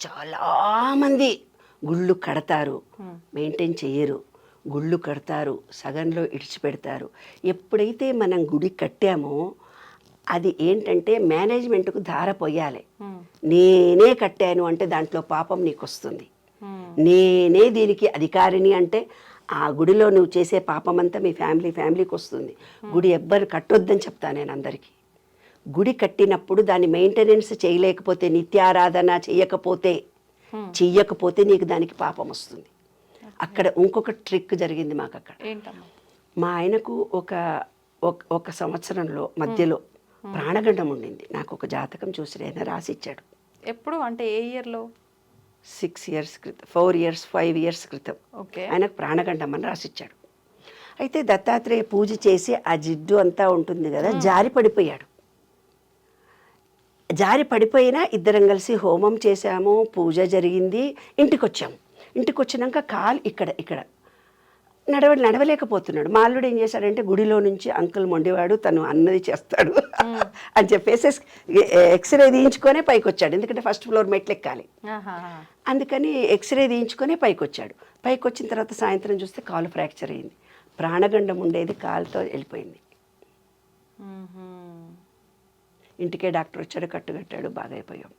చాలామంది గుళ్ళు కడతారు. మెయింటైన్ చేయరు గుళ్ళు కడతారు. సగంలో ఇడిచిపెడతారు. ఎప్పుడైతే మనం గుడి కట్టామో అది ఏంటంటే మేనేజ్మెంట్కు ధార పోయాలి నేనే కట్టాను అంటే దాంట్లో పాపం నీకు వస్తుంది నేనే దీనికి అధికారిని అంటే ఆ గుడిలో నువ్వు చేసే పాపం అంతా మీ ఫ్యామిలీ ఫ్యామిలీకి వస్తుంది గుడి ఎవ్వరు కట్టొద్దని చెప్తాను నేను అందరికీ. గుడి కట్టినప్పుడు దాని మెయింటెనెన్స్ చేయలేకపోతే నిత్యారాధన చేయకపోతే చెయ్యకపోతే నీకు దానికి పాపం వస్తుంది. అక్కడ ఇంకొక ట్రిక్ జరిగింది మాకు అక్కడ మా ఆయనకు ఒక ఒక- సంవత్సరంలో మధ్యలో ప్రాణగండం ఉండింది. నాకు ఒక జాతకం చూసి ఆయన రాసిచ్చాడు. ఎప్పుడు? అంటే ఏ ఇయర్లో? సిక్స్ ఇయర్స్ క్రితం ఫోర్ ఇయర్స్ ఫైవ్ ఇయర్స్ క్రితం. ఓకే. ఆయనకు ప్రాణగండం అని రాసిచ్చాడు. అయితే దత్తాత్రేయ పూజ చేసి ఆ జిడ్డు అంతా ఉంటుంది కదా జారి పడిపోయాడు. జారి పడిపోయినా ఇద్దరం కలిసి హోమం చేశాము పూజ జరిగింది ఇంటికి వచ్చాము ఇంటికి వచ్చినాక కాలు ఇక్కడ ఇక్కడ. నడవ నడవలేకపోతున్నాడు. మా అల్లుడు ఏం చేశాడంటే గుడిలో నుంచి అంకుల్ మొండివాడు తను అన్నది చేస్తాడు అని చెప్పేసి ఎక్స్రే తీయించుకొనే పైకి వచ్చాడు ఎందుకంటే ఫస్ట్ ఫ్లోర్ మెట్లు ఎక్కాలి. అందుకని ఎక్స్రే తీయించుకొని పైకి వచ్చాడు పైకి వచ్చిన తర్వాత సాయంత్రం చూస్తే కాలు ఫ్రాక్చర్ అయింది. ప్రాణగండం ఉండేది కాలుతో వెళ్ళిపోయింది. ఇంటికే డాక్టర్ వచ్చాడు కట్టుకట్టాడు బాగా అయిపోయాం